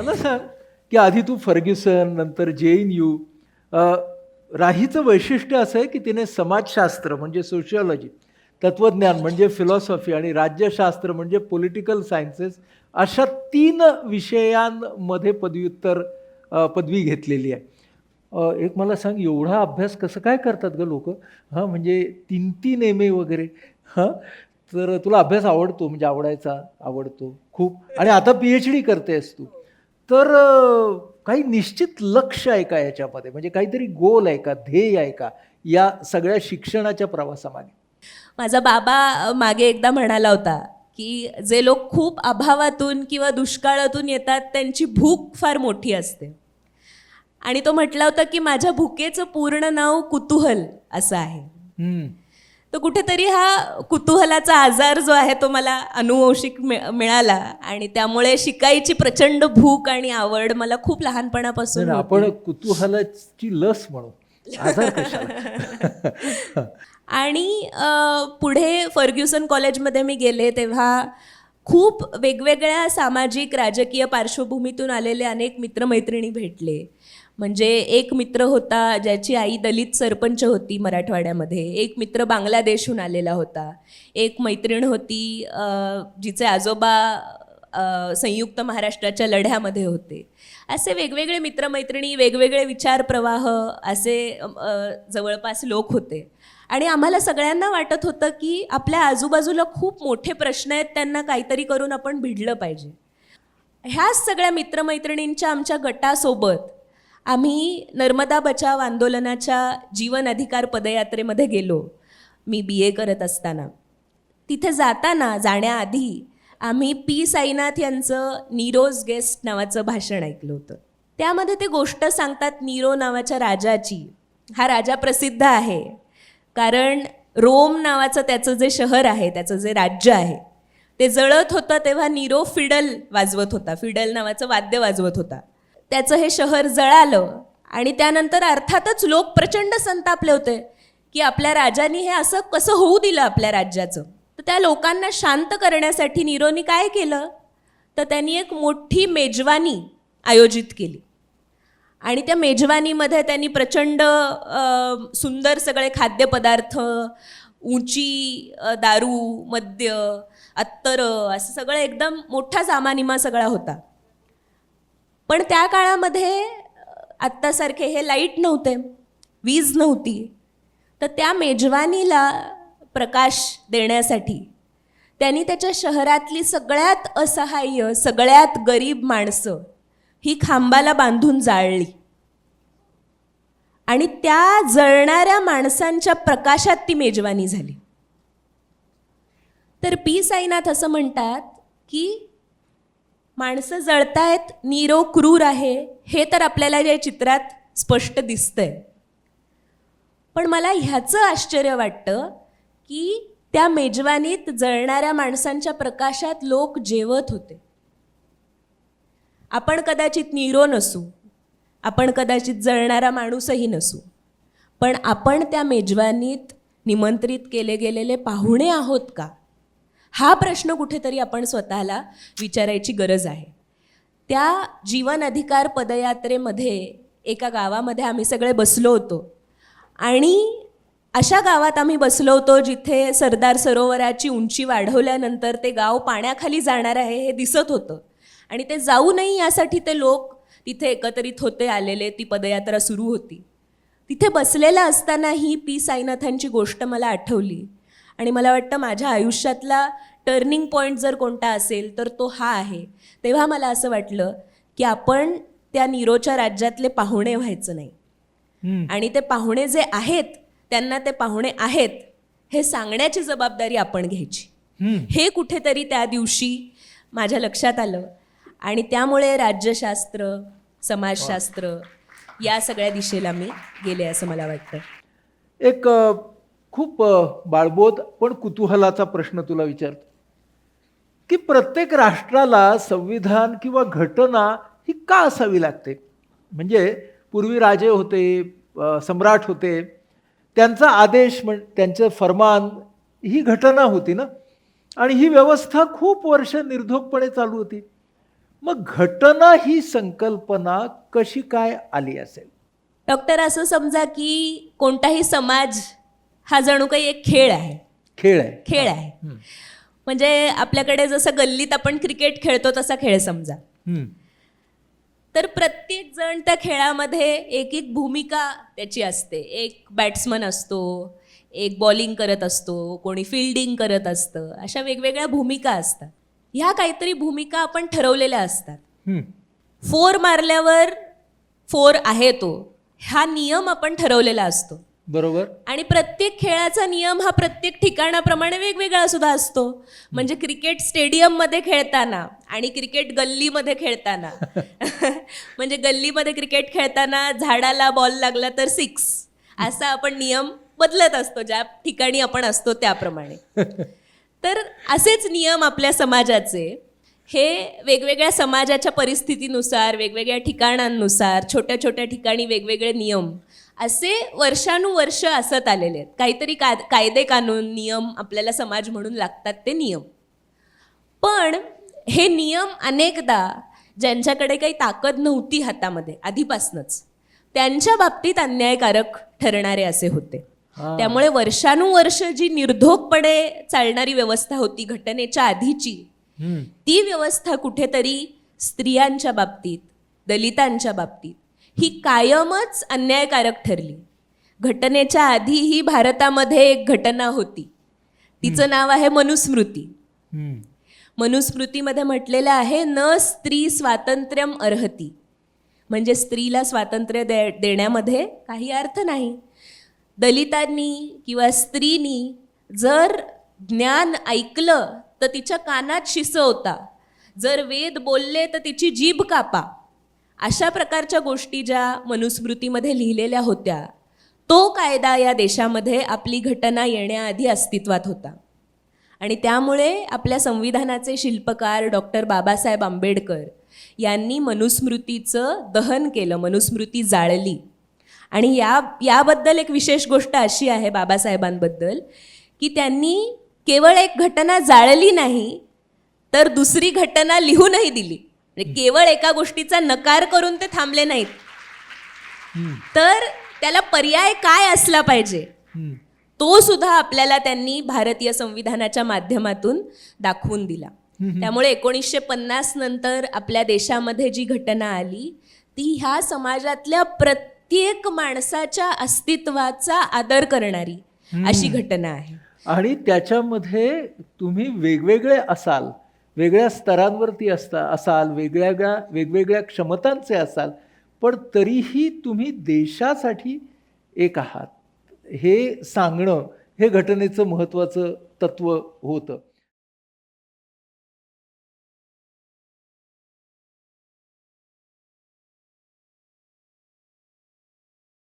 मला सांग की आधी तू फर्ग्युसन नंतर जे एन यू राहीचं वैशिष्ट्य असं आहे की तिने समाजशास्त्र म्हणजे सोशिओलॉजी तत्त्वज्ञान म्हणजे फिलॉसॉफी आणि राज्यशास्त्र म्हणजे पॉलिटिकल सायन्सेस अशा तीन विषयांमध्ये पदव्युत्तर पदवी घेतलेली आहे. एक मला सांग एवढा अभ्यास कसं काय करतात ग लोक? हां म्हणजे तीन तीन एम ए वगैरे हां? तर तुला अभ्यास आवडतो म्हणजे आवडायचा आवडतो खूप. आणि आता पी एच डी करतेस तू. तर काही निश्चित लक्ष आहे का याच्यामध्ये? म्हणजे काहीतरी गोल आहे का? ध्येय आहे का? या सगळ्या शिक्षणाच्या प्रवासामागे. माझा बाबा मागे एकदा म्हणाला होता की जे लोक खूप अभावातून किंवा दुष्काळातून येतात त्यांची भूक फार मोठी असते. आणि तो म्हटला होता की माझ्या भुकेचं पूर्ण नाव कुतूहल असं आहे. तर कुठेतरी हा कुतूहलाचा आजार जो आहे तो मला अनुवंशिक मिळ- मिळाला. आणि त्यामुळे शिकायची प्रचंड भूक आणि आवड मला खूप लहानपणापासून. आपण कुतूहलाची लस म्हणू. आणि पुढे फर्ग्युसन कॉलेजमध्ये मी गेले तेव्हा खूप वेगवेगळ्या सामाजिक राजकीय पार्श्वभूमीतून आलेले अनेक मित्रमैत्रिणी भेटले. म्हणजे एक मित्र होता ज्याची आई दलित सरपंच होती मराठवाड्यामध्ये एक मित्र बांगलादेशहून आलेला होता एक मैत्रीण होती जिचे आजोबा संयुक्त महाराष्ट्राच्या लढ्यामध्ये होते. असे वेगवेगळे मित्रमैत्रिणी वेगवेगळे विचारप्रवाह असे जवळपास लोक होते. आणि आम्हाला सगळ्यांना वाटत होतं की आपल्या आजूबाजूला खूप मोठे प्रश्न आहेत त्यांना काहीतरी करून आपण भिडलं पाहिजे. ह्याच सगळ्या मित्रमैत्रिणींच्या आमच्या गटासोबत आम्ही नर्मदा बचाव आंदोलनाच्या जीवन अधिकार पदयात्रेमध्ये गेलो. मी बी ए करत असताना. तिथे जाताना जाण्याआधी आम्ही पी साईनाथ यांचं नीरोज गेस्ट नावाचं भाषण ऐकलं होतं. त्यामध्ये ते गोष्ट सांगतात नीरो नावाच्या राजाची. हा राजा प्रसिद्ध आहे. कारण रोम नावाचं त्याचं जे शहर आहे त्याचं जे राज्य आहे ते जळत होतं तेव्हा नीरो फिडल वाजवत होता. फिडल नावाचं वाद्य वाजवत होता. त्याचं हे शहर जळालं. आणि त्यानंतर अर्थातच लोक प्रचंड संतापले होते की आपल्या राजांनी हे असं कसं होऊ दिलं आपल्या राज्याचं. तर त्या लोकांना शांत करण्यासाठी नीरोनी काय केलं? तर त्यांनी एक मोठी मेजवानी आयोजित केली. आणि त्या मेजवानीमध्ये त्यांनी प्रचंड सुंदर सगळे खाद्यपदार्थ उंची दारू मद्य अत्तरं असं सगळं एकदम मोठा सामानिमा सगळा होता. पण त्या काळामध्ये आत्तासारखे हे लाइट नव्हते वीज नव्हती. तर त्या मेजवानीला प्रकाश देण्यासाठी त्यांनी त्याच्या शहरातली सगळ्यात असहाय्य सगळ्यात गरीब माणसं ही खांबाला बांधून जाळली. आणि त्या जळणाऱ्या माणसांच्या प्रकाशात ती मेजवानी झाली. तर पी साईनाथ असं म्हणतात की माणसं जळतायत नीरो क्रूर आहे हे तर आपल्याला या चित्रात स्पष्ट दिसतंय. पण मला ह्याचं आश्चर्य वाटतं की त्या मेजवानीत जळणाऱ्या माणसांच्या प्रकाशात लोक जेवत होते. आपण कदाचित नीरो नसू आपण कदाचित जळणारा माणूसही नसू पण आपण त्या मेजवानीत निमंत्रित केले गेलेले पाहुणे आहोत का? हा प्रश्न कुठेतरी आपण स्वतःला विचारायची गरज आहे. त्या जीवन अधिकार पदयात्रेमध्ये एका गावामध्ये आम्ही सगळे बसलो होतो. आणि अशा गावात आम्ही बसलो होतो जिथे सरदार सरोवराची उंची वाढवल्यानंतर ते गाव पाण्याखाली जाणार आहे हे दिसत होतं. आणि ते जाऊ नये यासाठी ते लोक तिथे एकत्रित होते आलेले ती पदयात्रा सुरू होती. तिथे बसलेला असताना ही पी. साईनाथांची गोष्ट मला आठवली. आणि मला वाटतं माझ्या आयुष्यातला टर्निंग पॉईंट जर कोणता असेल तर तो हा आहे. तेव्हा मला असं वाटलं की आपण त्या नीरोच्या राज्यातले पाहुणे व्हायचं नाही. आणि ते पाहुणे जे आहेत त्यांना ते पाहुणे आहेत हे सांगण्याची जबाबदारी आपण घ्यायची. हे कुठेतरी त्या दिवशी माझ्या लक्षात आलं. आणि त्यामुळे राज्यशास्त्र समाजशास्त्र या सगळ्या दिशेला मी गेले असं मला वाटतं. एक खूप बाळबोध पण कुतूहलाचा प्रश्न तुला विचारतो. की प्रत्येक राष्ट्राला संविधान किंवा घटना ही का असावी लागते? म्हणजे पूर्वी राजे होते सम्राट होते त्यांचा आदेश म्हण त्यांचं फरमान ही घटना होती ना? आणि ही व्यवस्था खूप वर्ष निर्धोकपणे चालू होती. मग घटना ही संकल्पना कशी काय आली असेल? डॉक्टर असं समजा की कोणताही समाज हा जणू काही एक खेळ आहे. खेळ आहे. खेळ आहे. म्हणजे आपल्याकडे जसं गल्लीत आपण क्रिकेट खेळतो तसा खेळ समजा. तर प्रत्येक जण त्या खेळामध्ये एक एक भूमिका त्याची असते. एक बॅट्समन असतो एक बॉलिंग करत असतो कोणी फिल्डिंग करत असतं अशा वेगवेगळ्या भूमिका असतात. ह्या काहीतरी भूमिका आपण ठरवलेल्या असतात. फोर मारल्यावर फोर आहे तो. हा नियम आपण ठरवलेला असतो. बरोबर? आणि प्रत्येक खेळाचा नियम हा प्रत्येक ठिकाणाप्रमाणे वेगवेगळा सुद्धा असतो. म्हणजे क्रिकेट स्टेडियममध्ये खेळताना आणि क्रिकेट गल्लीमध्ये खेळताना. म्हणजे गल्लीमध्ये क्रिकेट खेळताना झाडाला बॉल लागला तर सिक्स असा आपण नियम बदलत असतो ज्या ठिकाणी आपण असतो त्याप्रमाणे. तर असेच नियम आपल्या समाजाचे. हे वेगवेगळ्या समाजाच्या परिस्थितीनुसार वेगवेगळ्या ठिकाणांनुसार छोट्या छोट्या ठिकाणी वेगवेगळे नियम असे वर्षानुवर्ष असत आलेले आहेत काहीतरी का कायदे कानून नियम आपल्याला समाज म्हणून लागतात ते नियम पण हे नियम अनेकदा ज्यांच्याकडे काही ताकद नव्हती हातामध्ये आधीपासूनच त्यांच्या बाबतीत अन्यायकारक ठरणारे असे होते. त्यामुळे वर्षानुवर्ष जी निर्धोकपणे चालणारी व्यवस्था होती घटनेच्या आधीची. ती व्यवस्था कुठेतरी स्त्रियांच्या बाबतीत दलितांच्या बाबतीत ही कायमच अन्यायकारक ठरली. घटनेच्या आधी ही भारतामध्ये एक घटना होती. तिचं नाव आहे मनुस्मृती. मनुस्मृतीमध्ये म्हटलेलं आहे न स्त्री स्वातंत्र्यम अर्हती. म्हणजे स्त्रीला स्वातंत्र्य दे देण्यामध्ये काही अर्थ नाही. दलितांनी किंवा स्त्रीनी जर ज्ञान ऐकलं तर तिच्या कानात शिस होता जर वेद बोलले तर तिची जीभ कापा. अशा प्रकारच्या गोष्टी ज्या मनुस्मृतीमध्ये लिहिलेल्या होत्या तो कायदा या देशामध्ये आपली घटना येण्याआधी अस्तित्वात होता. आणि त्यामुळे आपल्या संविधानाचे शिल्पकार डॉक्टर बाबासाहेब आंबेडकर यांनी मनुस्मृतीचं दहन केलं मनुस्मृती जाळली. आणि या याबद्दल एक विशेष गोष्ट अशी आहे बाबासाहेबांबद्दल की त्यांनी केवळ एक घटना जाळली नाही तर दुसरी घटना लिहूनही दिली. केवळ एका गोष्टीचा नकार करून ते थांबले नाहीत. तर त्याला पर्याय काय असला पाहिजे. तो सुद्धा आपल्याला त्यांनी भारतीय संविधानाच्या माध्यमातून दाखवून दिला. त्यामुळे एकोणीसशे पन्नास नंतर आपल्या देशामध्ये जी घटना आली ती ह्या समाजातल्या प्रत्येक माणसाच्या अस्तित्वाचा आदर करणारी अशी घटना आहे. आणि त्याच्यामध्ये तुम्ही वेगवेगळे असाल वेगळ्या स्तरांवरती असता असाल वेगळ्या वेगवेगळ्या क्षमतांचे असाल पण तरीही तुम्ही देशासाठी एक आहात. हे सांगणं हे घटनेचं महत्त्वाचं तत्त्व होतं.